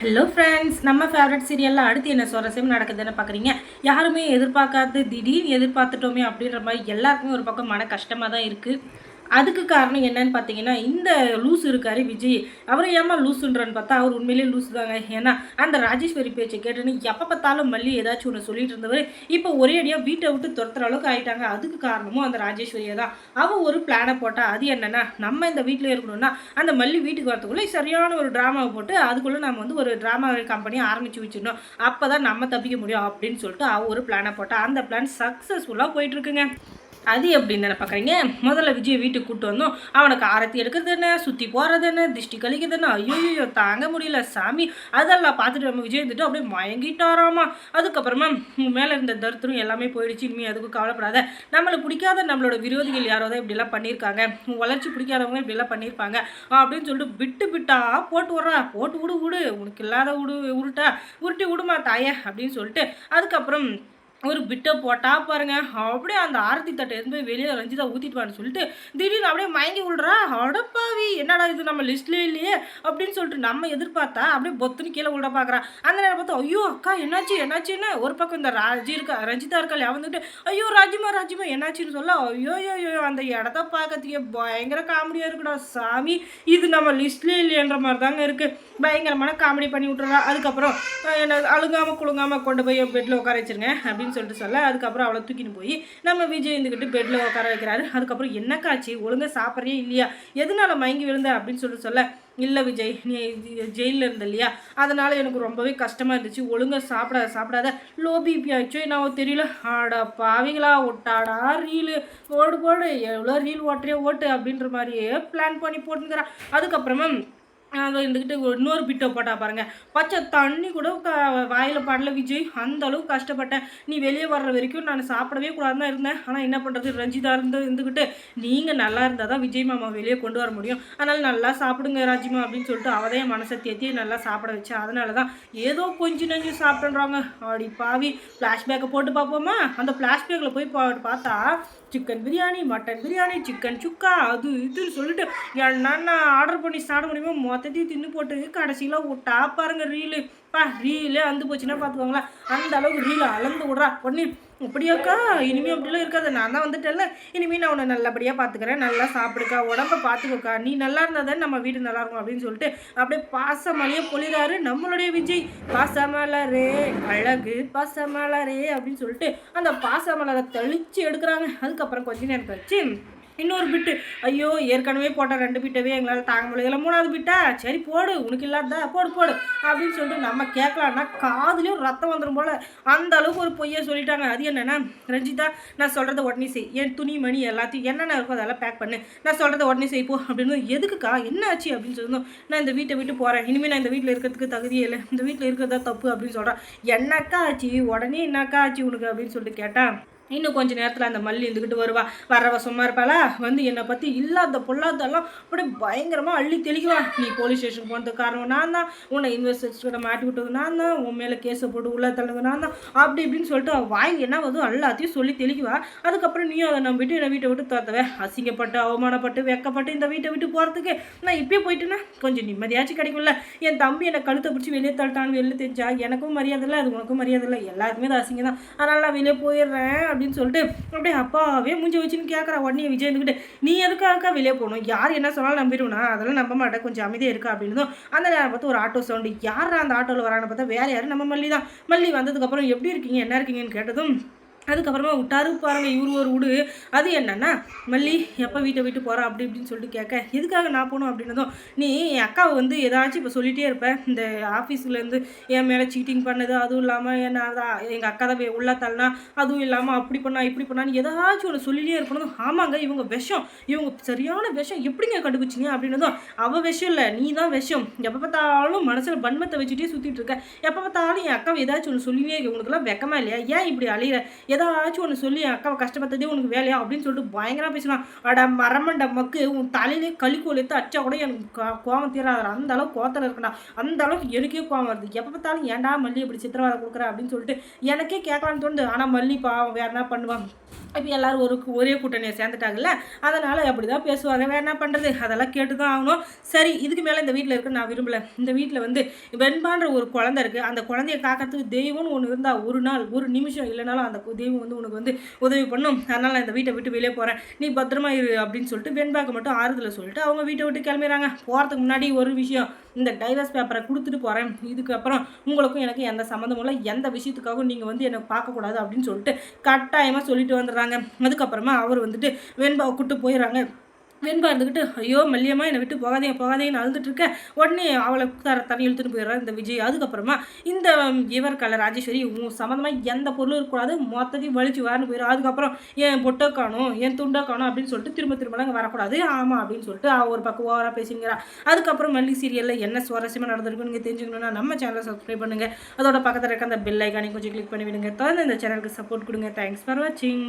Hello friends நம்ம favourite சீரியலில் அடுத்து என்ன சுவாரஸ்யம் நடக்குதுன்னு பார்க்குறீங்க யாருமே எதிர்பார்க்காது திடீர்னு எதிர்பார்த்துட்டோமே அப்படின்ற மாதிரி எல்லாருக்குமே ஒரு பக்கம் மன கஷ்டமாக தான் இருக்குது அதுக்கு காரணம் என்னன்னு பார்த்தீங்கன்னா இந்த லூஸ் இருக்காரு விஜய். அவர் ஏமா லூஸுன்றான்னு பார்த்தா அவர் உண்மையிலேயே லூஸ் தாங்க ஏன்னா அந்த ராஜேஸ்வரி பேச்சை கேட்டுன்னு எப்போ பார்த்தாலும் மல்லி ஏதாச்சும் ஒன்று சொல்லிட்டு இருந்தவர் இப்போ ஒரே அடியாக வீட்டை விட்டு துரத்துற அளவுக்கு ஆயிட்டாங்க. அதுக்கு காரணமும் அந்த ராஜேஸ்வரியை தான். அவள் ஒரு பிளானை போட்டா அது என்னன்னா நம்ம இந்த வீட்டில் இருக்கணும்னா அந்த மல்லி வீட்டுக்கு வரத்துக்குள்ளே சரியான ஒரு ட்ராமாவை போட்டு அதுக்குள்ளே நம்ம வந்து ஒரு ட்ராமா கம்பெனியை ஆரம்பித்து வச்சிடணும். அப்போ தான் நம்ம தப்பிக்க முடியும் அப்படின்னு சொல்லிட்டு அவள் ஒரு பிளானை போட்டால் அந்த பிளான் சக்ஸஸ்ஃபுல்லாக போயிட்டுருக்குங்க அது எப்படின்னு தானே பார்க்குறீங்க முதல்ல விஜய் வீட்டுக்கு கூப்பிட்டு வந்தோம். அவனுக்கு ஆரத்தி எடுக்கிறது என்ன சுற்றி போகிறது என்ன திஷ்டி கழிக்கிறது என்ன ஐயோ தாங்க முடியல சாமி. அதெல்லாம் பார்த்துட்டு நம்ம விஜய் இருந்துட்டு அப்படியே மயங்கிட்டாராமா. அதுக்கப்புறமா மேலே இருந்த தருத்தரும் எல்லாமே போயிடுச்சு. இனிமேல் அதுக்கும் கவலைப்படாத. நம்மளை பிடிக்காத நம்மளோட விரோதிகள் யாரோ தான் இப்படிலாம் பண்ணியிருக்காங்க. வளர்ச்சி பிடிக்காதவங்க இப்படிலாம் பண்ணியிருப்பாங்க. அப்படின்னு சொல்லிட்டு விட்டு விட்டா போட்டு விட்றா போட்டு விடு விடு. உனக்கு இல்லாத விடு உருட்டா. உருட்டி விடுமா தாயே அப்படின்னு சொல்லிட்டு அதுக்கப்புறம் ஒரு பிட்டை போட்டா பாருங்க. அப்படியே அந்த ஆரத்தி தட்டை எதுவும் போய் வெளியே ரஞ்சிதா ஊற்றிட்டுவான்னு சொல்லிட்டு திடீர்னு அப்படியே மயங்கி விடுறா அடப்பாவி என்னடா இது? நம்ம லிஸ்ட்லேயே இல்லையே அப்படின்னு சொல்லிட்டு நம்ம எதிர்பார்த்தா அப்படியே பொத்துன்னு கீழே விட பார்க்குறா அந்த நேரம் பார்த்தா ஐயோ அக்கா என்னாச்சு? என்னாச்சுன்னு? ஒரு பக்கம் இந்த ராஜி இருக்கா ரஞ்சிதா இருக்கா இல்லையா? வந்துட்டு ஐயோ ராஜிமா ராஜிமா என்னாச்சுன்னு சொல்ல? ஐயோ ஐயோ அந்த இடத்த பார்க்கறதுக்கே பயங்கர காமெடியாக இருக்குடா சாமி. இது நம்ம லிஸ்ட்லேயே இல்லையன்ற மாதிரி தாங்க இருக்குது பயங்கரமான காமெடி பண்ணி விட்டுறா. அதுக்கப்புறம் என்ன அழுங்காமல் குழுங்காமல் கொண்டு போய் பெட்டில் உட்கார வச்சிருங்க அப்படின்னு அப்படின்னு சொல்லிட்டு சொல்ல அதுக்கப்புறம் அவளை தூக்கின்னு போய் நம்ம விஜய் இருந்துக்கிட்டு பெட்டில் உட்கார வைக்கிறாரு. அதுக்கப்புறம் என்ன காட்சி? ஒழுங்காக சாப்பிட்றே இல்லையா? எதனால மயங்கி விழுந்த அப்படின்னு சொல்லிட்டு சொல்ல இல்லை விஜய் நீ ஜெயிலில் இருந்த இல்லையா? அதனால் எனக்கு ரொம்பவே கஷ்டமாக இருந்துச்சு. ஒழுங்காக சாப்பிடாத சாப்பிடாத. லோ பிபி ஆச்சோ நான் தெரியல. ஆடா பாவிங்களா ஒட்டாடா ரீலு ஓடு போடு. எவ்வளோ ரீல் ஓட்டுறே ஓட்டு. அப்படின்ற மாதிரியே பிளான் பண்ணி போட்டுங்கிறான் அதுக்கப்புறமா அதை இருந்துக்கிட்டு இன்னொரு பிட்டை போட்டா பாருங்க. பச்சை தண்ணி கூட க வாயில் படல விஜய் அந்த அளவுக்கு கஷ்டப்பட்டேன். நீ வெளியே வர்ற வரைக்கும் நான் சாப்பிடவே கூடாதுன்னு தான் இருந்தேன். ஆனால் என்ன பண்ணுறது ரஞ்சிதா இருந்து இருந்துக்கிட்டு நீங்கள் நல்லா இருந்தால் தான் விஜய் மாமா வெளியே கொண்டு வர முடியும். அதனால் நல்லா சாப்பிடுங்க ராஜிமா அப்படின்னு சொல்லிட்டு அவதே மனசை தேத்தி நல்லா சாப்பிட வச்சேன் அதனால தான் ஏதோ கொஞ்சம் நஞ்சு சாப்பிட்றாங்க அப்படி பாவி. ஃப்ளாஷ்பேக்கை போட்டு பார்ப்போமா? அந்த ஃப்ளாஷ்பேக்கில் போய் பா பார்த்தா chicken biryani mutton biryani chicken சுக்கா அது இதுன்னு சொல்லிட்டு என்னென்ன ஆர்டர் பண்ணி சாப்பிட முடியுமோ? மொத்தத்தையும் தின்னு போட்டு கடைசியில் விட்டா பாருங்க ரீலு பா ரீலே அந்து போச்சுன்னா பார்த்துக்கோங்களேன் அந்த அளவுக்கு ரீல் அளந்து விட்றா. உடனே இப்படியாக்கா இனிமேல் அப்படிலாம் இருக்காது. நான் தான் வந்துட்டேன்ல. இனிமேல் நான் உன்னை நல்லபடியாக பார்த்துக்கிறேன் நல்லா சாப்பிடுக்கா உடம்ப பார்த்துக்கோக்கா நீ நல்லா இருந்தால் தானே நம்ம வீடு நல்லா இருக்கும் அப்படின்னு சொல்லிட்டு அப்படியே பாசமலையே பொழிறாரு நம்மளுடைய விஜய். பாசமலரே அழகு பாசமலரே அப்படின்னு சொல்லிட்டு அந்த பாசமலரை தெளிச்சு எடுக்கிறாங்க. அதுக்கப்புறம் கொஞ்ச நேரம் கழிச்சு இன்னொரு பிட்டு. ஐயோ ஏற்கனவே போட்ட ரெண்டு பிட்டவே எங்களால் தாங்க முடியல. மூணாவது பிட்டா? சரி போடு. உனக்கு இல்லாததா? போடு போடு. அப்படின்னு சொல்லிட்டு நம்ம கேட்கலான்னா காதுலேயும் ரத்தம் வந்துடும் போல். அந்த அளவுக்கு ஒரு பொய்யை சொல்லிட்டாங்க. அது என்னென்னா ரஞ்சிதா நான் சொல்கிறத உடனே செய். என் துணி மணி எல்லாத்தையும் என்னென்ன இருக்கோ அதெல்லாம் பேக் பண்ணு. நான் சொல்கிறத உடனே செய் போ அப்படின்னு. எதுக்குக்கா? என்ன ஆச்சு? அப்படின்னு சொல்லியிருந்தோம் நான் இந்த வீட்டை விட்டு போகிறேன் இனிமேல் நான் இந்த வீட்டில் இருக்கிறதுக்கு தகுதியே இல்லை. இந்த வீட்டில் இருக்கிறதா தப்பு அப்படின்னு சொல்கிறேன் என்னக்கா ஆச்சு? உடனே என்னக்கா ஆச்சு உனக்கு? அப்படின்னு சொல்லிட்டு கேட்டேன் இன்னும் கொஞ்சம் நேரத்தில் அந்த மல்லி இருந்துக்கிட்டு வருவா. வர்றவ சும்மா இருப்பாளா? வந்து என்னை பற்றி இல்லாத பொல்லாதெல்லாம் அப்படியே பயங்கரமாக அள்ளி தெளிக்குவா. நீ போலீஸ் ஸ்டேஷன் போனதுக்கு காரணம் நான் தான். உன்னை இன்வெஸ்டிகேஷன் மாட்டி விட்டது நான் தான். உன் மேலே கேஸை போட்டு உள்ள தள்ளுங்க நான் தான். அப்படி இப்படின்னு சொல்லிட்டு அவள் வாங்கி என்ன வந்து எல்லாத்தையும் சொல்லி தெளிக்குவா. அதுக்கப்புறம் நீயும் அதை நம்பிட்டு என்னை வீட்டை விட்டு துரத்தவ. அசிங்கப்பட்டு அவமானப்பட்டு வெக்கப்பட்டு இந்த வீட்டை விட்டு போகிறதுக்கு நான் இப்பயே போயிட்டேன்னா கொஞ்சம் நிம்மதியாச்சும் கிடைக்கும்ல. என் தம்பி என்னை கழுத்தை பிடிச்சி வெளியே தள்ளிட்டான்னு வெளியே தெரிஞ்சா எனக்கும் மரியாதை இல்லை அது உனக்கும் மரியாதை இல்லை. எல்லாருக்குமே அது அசிங்கம் தான். அதனால் நான் வெளியே போயிடுறேன். அப்படின்னு சொல்லிட்டு அப்படியே அப்பாவே மூஞ்சி வச்சுன்னு கேட்குறா உடனே விஜய் இருந்துக்கிட்டு நீ எதுக்காக வெளியே போகணும்? யார் என்ன சொன்னாலும் நம்பிடுவோம்னா அதெல்லாம் நம்ப மாட்டேன். கொஞ்சம் அமைதியாக இருக்கா அப்படின்னு அந்த நேரம் பார்த்து ஒரு ஆட்டோ சவுண்டு யார் அந்த ஆட்டோவில் வரான்னு பார்த்தா வேறு யாரும் நம்ம மல்லி தான் மல்லி வந்ததுக்கப்புறம் எப்படி இருக்கீங்க? என்ன இருக்கீங்கன்னு கேட்டதும் அதுக்கப்புறமா விட்டாரு பாருங்க இவரு ஒரு விடு அது என்னன்னா மல்லி எப்போ வீட்டை விட்டு போகிறா அப்படி இப்படின்னு சொல்லிட்டு கேட்க எதுக்காக நான் போகணும்? அப்படின்னதும் நீ என் அக்காவை வந்து ஏதாச்சும் இப்போ சொல்லிகிட்டே இருப்பேன் இந்த ஆஃபீஸ்லேருந்து என் மேலே சீட்டிங் பண்ணது அதுவும் இல்லாமல் என்ன எங்கள் அக்கா தான் உள்ள தள்ளனா அதுவும் இல்லாமல் அப்படி பண்ணா இப்படி பண்ணான்னு ஏதாச்சும் ஒன்று சொல்லிட்டே இருக்கணும். ஆமாங்க இவங்க விஷம் இவங்க சரியான விஷம். எப்படிங்க கண்டுபிடிச்சிங்க அப்படின்னதும் அவள் விஷம் இல்லை நீ தான் விஷம். எப்போ பார்த்தாலும் மனசில் பன்மத்தை வச்சுட்டே சுற்றிட்டு இருக்க. எப்போ பார்த்தாலும் என் அக்காவை ஏதாச்சும் ஒன்று சொல்லியே உனக்குலாம் வெக்கமா இல்லையா? ஏன் இப்படி அழியிற ஏதாச்சும் ஒன்று சொல்லி என் அக்காவை கஷ்டப்படுத்ததே உனக்கு வேலையா? அப்படின்னு சொல்லிட்டு பயங்கரமாக பேசினான். அட மரமண்ட மக்கு உன் தலையிலே கழிக்கோல் எடுத்து அச்சா கூட எனக்கு கோவம் தீராது. அந்த அளவுக்கு கோத்தல இருக்கடா அந்த அளவுக்கு எனக்கே கோவம் வருது. எப்போ பார்த்தாலும் ஏன்டா மல்லி இப்படி சித்திரவதை கொடுக்குற அப்படின்னு சொல்லிட்டு எனக்கே கேட்கலான்னு தோணுது. ஆனால் மல்லி பாவம் வேற என்ன பண்ணுவான்? இப்போ எல்லாரும் ஒரு ஒரே கூட்டணியை சேர்ந்துட்டாங்கல்ல? அதனால் அப்படி தான் பேசுவாங்க. வேறு என்ன பண்ணுறது அதெல்லாம் கேட்டு தான் ஆகணும். சரி இதுக்கு மேலே இந்த வீட்டில் இருக்க நான் விரும்பலை. இந்த வீட்டில் வந்து வெண்பான்ற ஒரு குழந்தை இருக்குது அந்த குழந்தைய காக்கிறதுக்கு தெய்வம்னு ஒன்று இருந்தால் ஒரு நாள் ஒரு நிமிஷம் இல்லைனாலும் அந்த தெய்வம் வந்து உனக்கு வந்து உதவி பண்ணும். அதனால் நான் இந்த வீட்டை விட்டு வெளியே போகிறேன் நீ பத்திரமா இரு அப்படின்னு சொல்லிட்டு வெண்பாக்கு மட்டும் ஆறுதலை சொல்லிட்டு அவங்க வீட்டை விட்டு கிளம்பிடுறாங்க. போகிறதுக்கு முன்னாடி ஒரு விஷயம். இந்த டைவர்ஸ் பேப்பரை கொடுத்துட்டு போகிறேன் இதுக்கப்புறம் உங்களுக்கும் எனக்கு எந்த சம்மந்தமும் இல்லை. எந்த விஷயத்துக்காகவும் நீங்கள் வந்து என்னை பார்க்கக்கூடாது அப்படின்னு சொல்லிட்டு கட்டாயமாக சொல்லிட்டு வந்துடுறாங்க. அதுக்கப்புறமா அவர் வந்துட்டு வெண்பாவை கூட்டு போயிடுறாங்க. வெண்பா இருந்துக்கிட்டு ஐயோ மல்லியம்மா என்னை விட்டு போகாதே போகாதேன்னு அழுதுட்டு உடனே அவளை தர தண்ணி இழுத்துன்னு போயிடுறாரு இந்த விஜய். அதுக்கப்புறமா இந்த இவர் கல ராஜேஸ்வரி உன் சம்மந்தமாக எந்த பொருளும் இருக்கக்கூடாது மொத்தத்தையும் வலிச்சு வரணும் போயிடும் அதுக்கப்புறம் என் பொட்டை காணும் என் துண்டை காணும்? அப்படின்னு சொல்லிட்டு திரும்ப திரும்ப அங்கே வரக்கூடாது. ஆமாம் அப்படின்னு சொல்லிட்டு அவ ஒரு பக்கம் ஓவராக பேசிங்கிறா. அதுக்கப்புறம் மல்லி சீரியலில் என்ன சுவாரஸ்யமாக நடந்திருக்குன்னு நீங்கள் தெரிஞ்சுக்கணும்னா நம்ம சேனலை சப்ஸ்கிரைப் பண்ணுங்கள் அதோட பக்கத்தில் இருக்க அந்த பெல் ஐக்கானே கொஞ்சம் கிளிக் பண்ணி விடுங்க தொடர்ந்து இந்த சேனலுக்கு சப்போர்ட் கொடுங்க. தேங்க்ஸ் ஃபார் வாட்சிங்